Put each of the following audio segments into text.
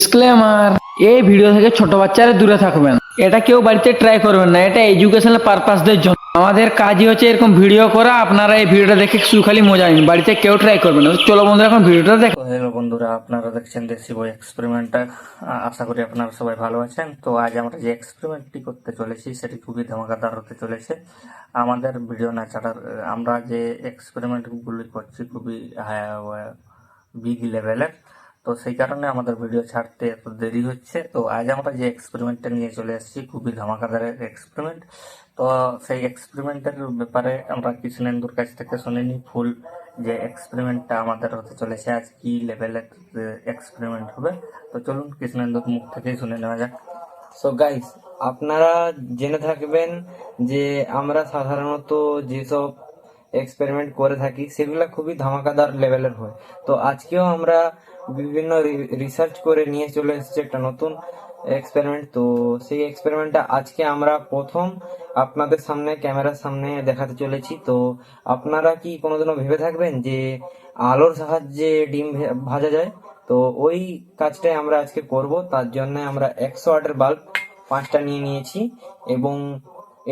Disclaimer এই video থেকে ছোট বাচ্চারা দূরে থাকবেন। এটা কেউ বাড়িতে ট্রাই করবেন না, এটা এডুকেশনাল পারপাসদের জন্য। আমাদের কাজই হচ্ছে এরকম ভিডিও করা, আপনারা এই ভিডিওটা দেখে শুধু খালি মজা নিন। বাড়িতে কেউ ট্রাই করবেন না। চলো বন্ধুরা, এখন ভিডিওটা দেখো। হ্যালো বন্ধুরা, আপনারা দেখছেন দেশি বই এক্সপেরিমেন্টটা আশা করি আপনারা সবাই ভালো আছেন। তো আজ আমরা যে এক্সপেরিমেন্টটি করতে চলেছি, সেটি খুবই ধামাকাদার হতে চলেছে। আমাদের ভিডিও না ছাড়ার, আমরা যে এক্সপেরিমেন্টগুলি করছি, খুবই বিগ লেভেলের তো সেই কারণে আমাদের ভিডিও ছাড়তে এত দেরি হচ্ছে। তো আজ আমরা যে এক্সপেরিমেন্টটা নিয়ে চলে এসেছি খুবই ধামাকাদার এক্সপেরিমেন্ট তো সেই এক্সপেরিমেন্টের ব্যাপারে আমরা কৃষ্ণেন্দুর কাছ থেকে শুনিনি। ফুল যে এক্সপেরিমেন্টটা আমাদের হতে চলেছে, আজ কি লেভেলের এক্সপেরিমেন্ট হবে? তো চলুন কৃষ্ণেন্দুর মুখ থেকেই শুনে নেওয়া যাক। সো গাইস আপনারা জেনে থাকবেন যে আমরা সাধারণত যেসব এক্সপেরিমেন্ট করে থাকি, সেগুলো খুবই ধামাকাদার লেভেলের হয়। তো আজকেও আমরা বিভিন্ন রিসার্চ করে নিয়ে চলে এসেছে একটা নতুন এক্সপেরিমেন্ট তো সেই এক্সপেরিমেন্টটা আজকে আমরা প্রথম আপনাদের সামনে, ক্যামেরার সামনে দেখাতে চলেছি। তো আপনারা কি কোনোদিনও ভেবে থাকবেন যে আলোর সাহায্যে ডিম ভাজা যায়? তো ওই কাজটাই আমরা আজকে করব। তার জন্য আমরা একশো ওয়াটের বাল্ব পাঁচটা নিয়ে নিয়েছি এবং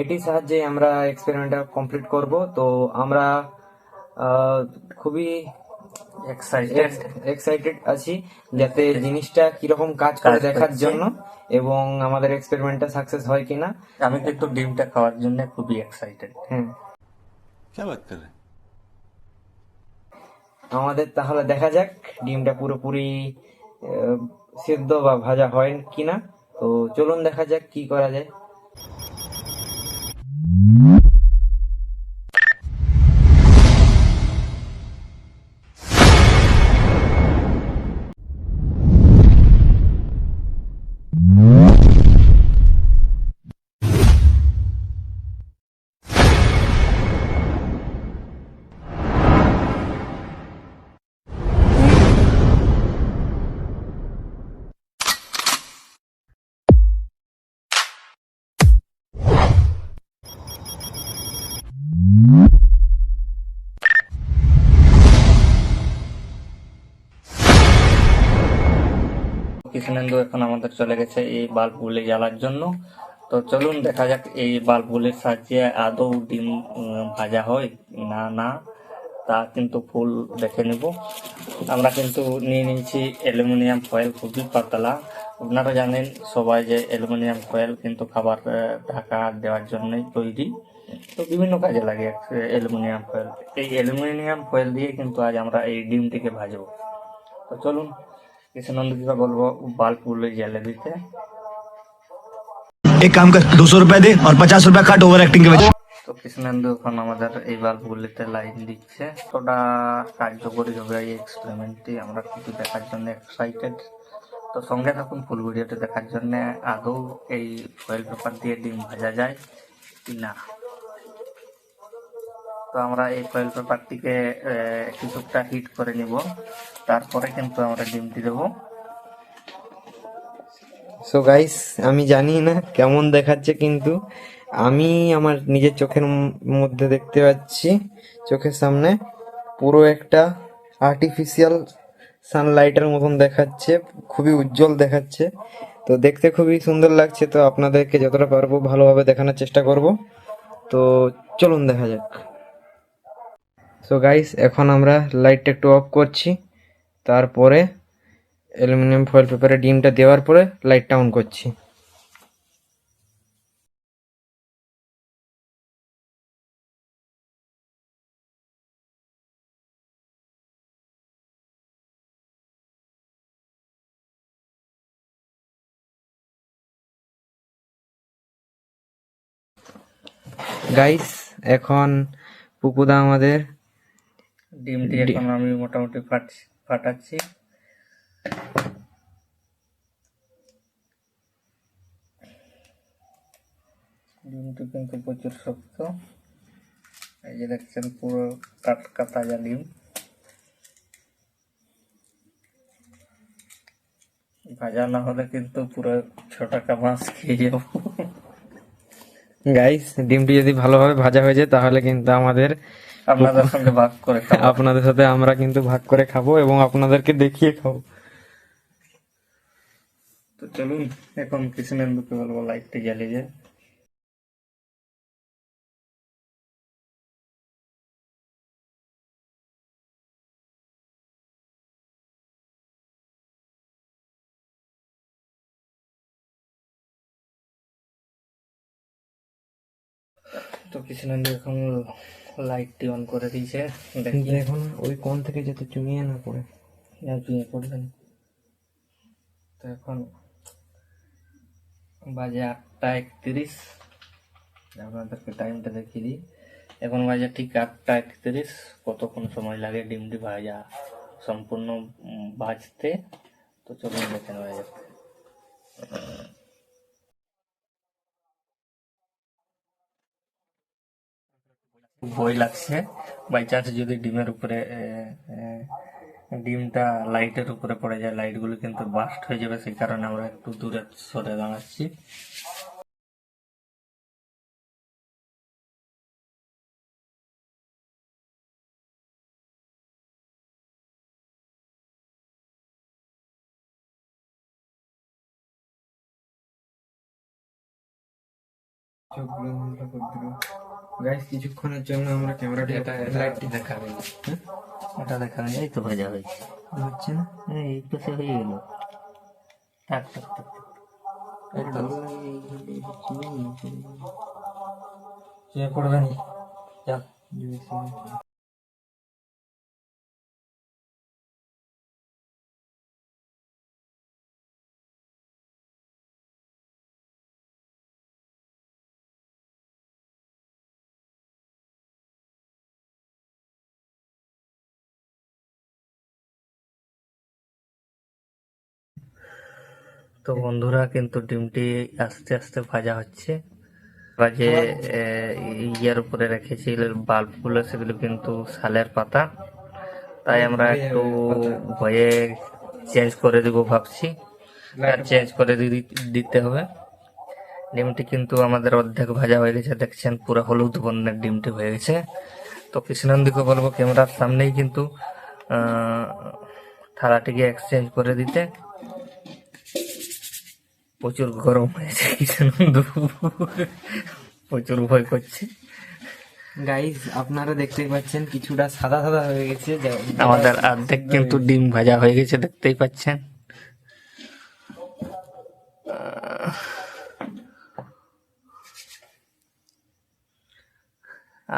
এটির সাহায্যে আমরা এক্সপেরিমেন্টটা কমপ্লিট করব। তো আমরা খুবই এক্সাইটেড এক্সাইটেড আছি যাতে জিনিসটা কীরকম কাজ করে দেখার জন্য এবং আমাদের এক্সপেরিমেন্টটা সাকসেস হয় কিনা। আমি তো একটু ডিমটা খাওয়ার জন্য খুবই এক্সাইটেড হ্যাঁ। আমাদের তাহলে দেখা যাক ডিমটা পুরোপুরি সিদ্ধ বা ভাজা হয় কিনা। তো চলুন দেখা যাক কি করা যায়। কৃষ্ণেন্দু এখন আমাদের চলে গেছে এই বাল্বগুলি জ্বালার জন্য। তো চলুন দেখা যাক এই বাল্বগুলির সাহায্যে আদৌ ডিম ভাজা হয় না না। তা কিন্তু ফুল দেখে নিব। আমরা কিন্তু নিয়ে নিয়েছি অ্যালুমিনিয়াম ফয়েল, খুবই পাতলা। আপনারা জানেন সবাই যে অ্যালুমিনিয়াম ফয়েল কিন্তু খাবার ঢাকা দেওয়ার জন্যই তৈরি। তো বিভিন্ন কাজে লাগে অ্যালুমিনিয়াম ফয়েল। এই অ্যালুমিনিয়াম ফয়েল দিয়ে কিন্তু আজ আমরা এই ডিমটিকে ভাজবো। তো চলুন কৃষ্ণনন্দকে বলবো বাল্বগুলো জ্বালে দিতে एक काम कर दो सौ रुपए दे और पचास रुपए काट ओवर एक्टिंग के वजह তো কৃষ্ণেন্দু এখন আমাদের এই বাল্বগুলিতে লাইন দিচ্ছে কতটা কার্যকরী হবে এই এক্সপেরিমেন্টটি আমরা কিন্তু দেখার জন্য এক্সাইটেড তো সঙ্গে থাকুন ফুল ভিডিওটি দেখার জন্য আদৌ এই ফয়েল পেপার দিয়ে ডিম ভাজা যায় কি না তো আমরা এই ফয়েল পেপারটিকে কিছুটা হিট করে নিব। তারপরে কিন্তু আমরা ডিমটি দেবো। সো গাইস আমি জানি না কেমন দেখাচ্ছে, কিন্তু আমি আমার নিজের চোখের মধ্যে দেখতে পাচ্ছি, চোখের সামনে পুরো একটা আর্টিফিশিয়াল সানলাইটের মতন দেখাচ্ছে, খুবই উজ্জ্বল দেখাচ্ছে। তো দেখতে খুবই সুন্দর লাগছে, তো আপনাদেরকে যতটা পারব ভালোভাবে দেখানোর চেষ্টা করব। তো চলুন দেখা যাক। সো গাইস এখন আমরা লাইটটা একটু অফ করছি। তারপরে অ্যালুমিনিয়াম ফয়েল পেপারে ডিমটা দেওয়ার পরে লাইটটা অন করছি। গাইস এখন পুকুদা আমাদের ডিমটি এখন আমি মোটামুটি ফাট- ফাটাচ্ছি। ডিমটি কিন্তু প্রচুর শক্ত। এই যে দেখছেন পুরো টাটকা তাজা ডিম। ভাজা না হলে কিন্তু পুরো ছ টাকা মাছ খেয়ে যাব। গাইস ডিমটি যদি ভালোভাবে ভাজা হয়ে যায় তাহলে কিন্তু আমাদের আপনাদের সঙ্গে ভাগ করে খাব। আপনাদের সাথে আমরা কিন্তু ভাগ করে খাব এবং আপনাদেরকে দেখিয়ে খাব তো চলুন এখন কৃষ্ণেন্দুকে বলব লাইটটা জ্বালিয়ে যায় তো কৃষ্ণেন্দু এখন লাইটটি অন করে দিয়েছে। দেখি। এখন ওই কোণ থেকে যাতে চুমিয়ে না পড়ে। আর বিয়ে করবেন তো এখন বাজে আটটা একত্রিশ। আপনাদেরকে টাইমটা দেখিয়ে দিই। এখন বাজে ঠিক আটটা একত্রিশ। কতক্ষণ সময় লাগে ডিমটি ভাজা সম্পূর্ণ ভাজতে? তো চলুন দেখে নেওয়া যাক। বই লাগছে। বাই চান্স যদি ডিমের উপরে ডিমটা লাইটের উপরে পড়ে যায়, লাইটগুলো কিন্তু বাস্ট হয়ে যাবে, সেই কারণে আমরা একটু দূরে সরে দাঁড়াচ্ছি। চোখগুলো বন্ধ করে দিল গাইস কিছুক্ষণের জন্য আমরা ক্যামেরাটি এটা লাইটটি দেখাবে। এটা দেখাবে। এই তো ভাজা হয়েছে। হচ্ছে না? এই তো সে হয়ে গেল। টাক টাক টাক থাক। করবেনি যাক। তো বন্ধুরা কিন্তু ডিমটি আস্তে আস্তে ভাজা হচ্ছে। বাজে ইয়ার উপরে রেখেছি বাল্বগুলো সেগুলো কিন্তু শালের পাতা। তাই আমরা একটু ভয়ে চেঞ্জ করে দিব ভাবছি। চেঞ্জ করে দিতে হবে। ডিমটি কিন্তু আমাদের অর্ধেক ভাজা হয়ে গেছে। দেখছেন পুরো হলুদ বর্ণের ডিমটি হয়ে গেছে। তো কৃষ্ণনন্দীকে বলব ক্যামেরার সামনেই কিন্তু থালাটিকে এক্সচেঞ্জ করে দিতে। প্রচুর গরম হয়েছে কৃষ্ণনন্দু প্রচুর ভয় করছে। গাইস আপনারা দেখতেই পাচ্ছেন কিছুটা সাদা সাদা হয়ে গেছে। আমাদের অর্ধেক কিন্তু ডিম ভাজা হয়ে গেছে দেখতেই পাচ্ছেন।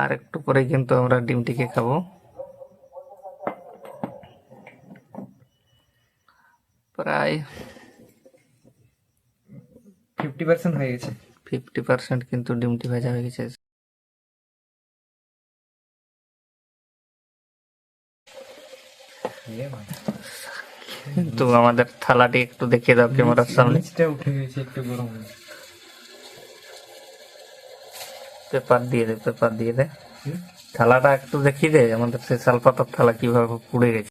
আর একটু পরে কিন্তু আমরা ডিমটিকে খাব। প্রায় ফিফটি পার্সেন্ট হয়ে গেছে। ফিফটি পার্সেন্ট কিন্তু ডিমটি ভাজা হয়ে গেছে। কিন্তু আমাদের থালাটি একটু দেখিয়ে দাও ক্যামেরার সামনে। উঠে গেছে একটু গরম পেপার দিয়ে দে পেপার দিয়ে দে। থালাটা একটু দেখিয়ে দে আমাদের সেই শালপাতার থালা কীভাবে পুড়ে গেছে।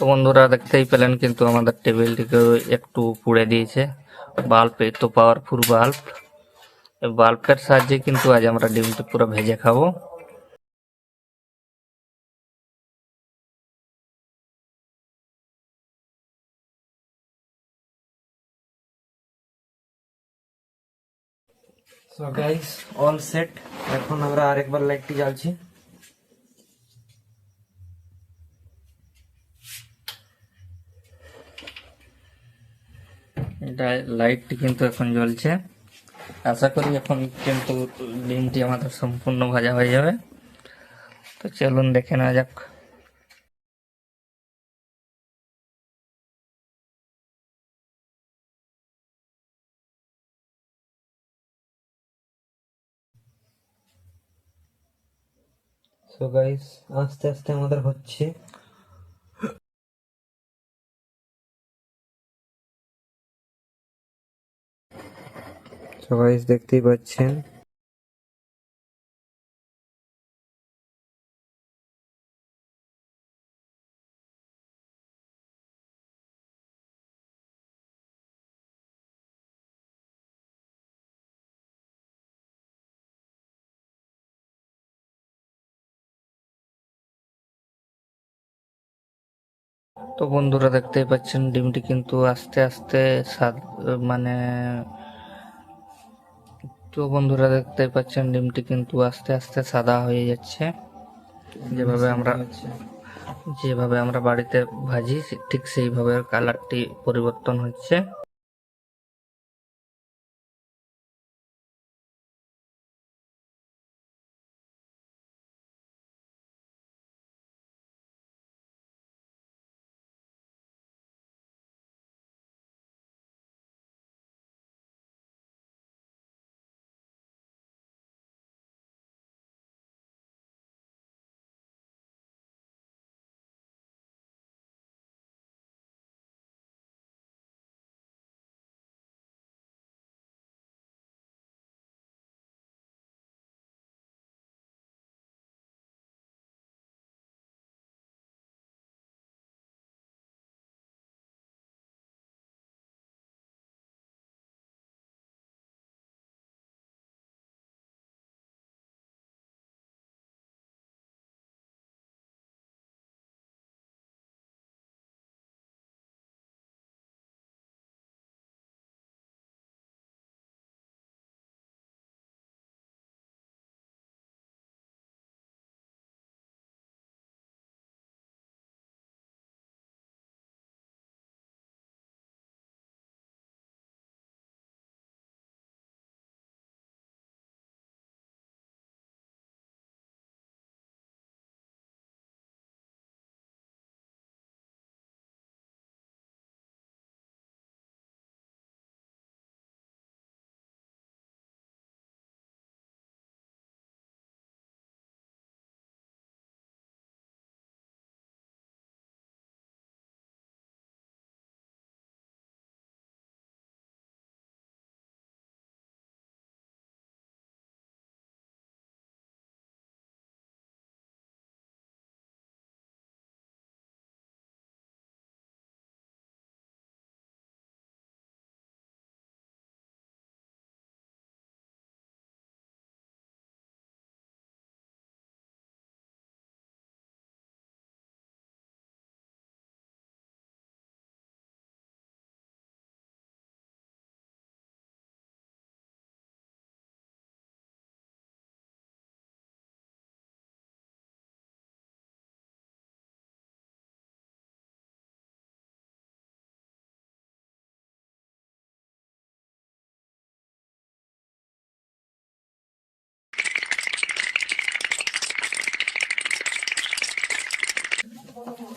তো বন্ধুরা দেখতেই পেলেন কিন্তু আমাদের টেবিলটিকে একটু পুড়ে দিয়েছে। বাল্ব এই তো পাওয়ারফুল বাল্ব। এই বাল্বের সাহায্যে কিন্তু আজ আমরা ডিমটি পুরো ভেজে খাব। সো গাইস অল সেট এখন আমরা আরেকবার লাইটটি জ্বালছি। এটা লাইটটি কিন্তু এখন জ্বলছে। আশা করি এখন কিন্তু ডিমটি আমাদের সম্পূর্ণ ভাজা হয়ে যাবে। তো চলুন দেখে নেওয়া যাক। সো গাইস আস্তে আস্তে আমাদের হচ্ছে। সবাই দেখতেই পাচ্ছেন। তো বন্ধুরা দেখতেই পাচ্ছেন ডিমটি কিন্তু আস্তে আস্তে মানে তো বন্ধুরা দেখতে পাচ্ছেন, ডিমটি কিন্তু আস্তে আস্তে সাদা হয়ে যাচ্ছে। যেভাবে আমরা যেভাবে আমরা বাড়িতে ভাজি, ঠিক সেইভাবে কালারটি পরিবর্তন হচ্ছে।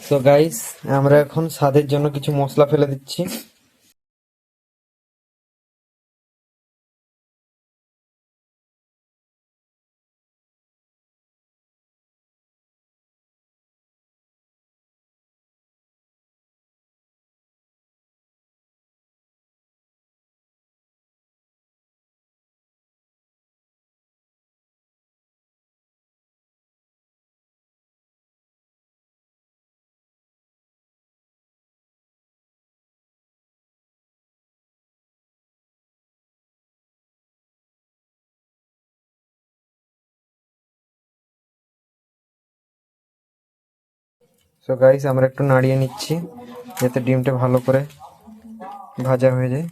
তো গাইস আমরা এখন স্বাদের জন্য কিছু মশলা ফেলে দিচ্ছি। সো গাইস আমরা একটু নাড়িয়ে নিচ্ছি যাতে ডিমটা ভালো করে ভাজা হয়ে যায়।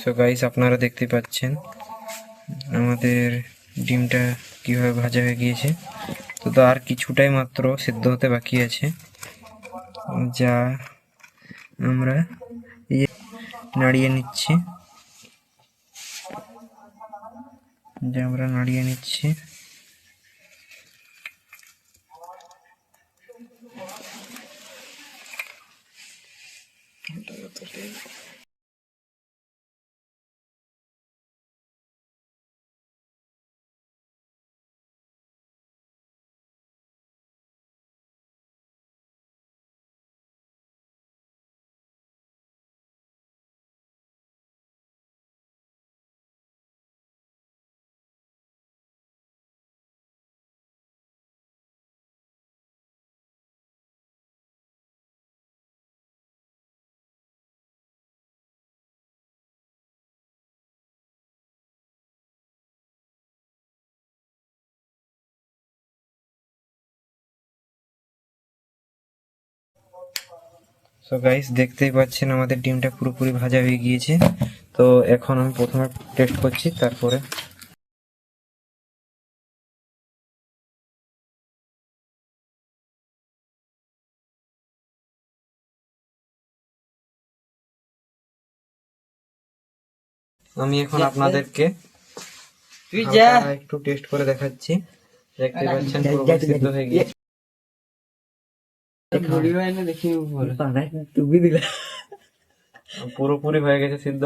সো গাইস আপনারা দেখতে পাচ্ছেন আমাদের ডিমটা কীভাবে ভাজা হয়ে গিয়েছে। তো আর কিছুটাই মাত্র সিদ্ধ হতে বাকি আছে। যা আমরা নাড়িয়ে নিচ্ছি। যা আমরা নাড়িয়ে নিচ্ছি। তো গাইস দেখতেই পাচ্ছেন আমাদের ডিমটা পুরোপুরি ভাজা হয়ে গিয়েছে। তো এখন আমি প্রথমে টেস্ট করছি তারপরে আমি এখন আপনাদেরকে তুই যা। একটু টেস্ট করে দেখাচ্ছি। দেখতে পাচ্ছেন সিদ্ধ হয়ে গিয়েছে। পুরোপুরি হয়ে গেছে সিদ্ধ।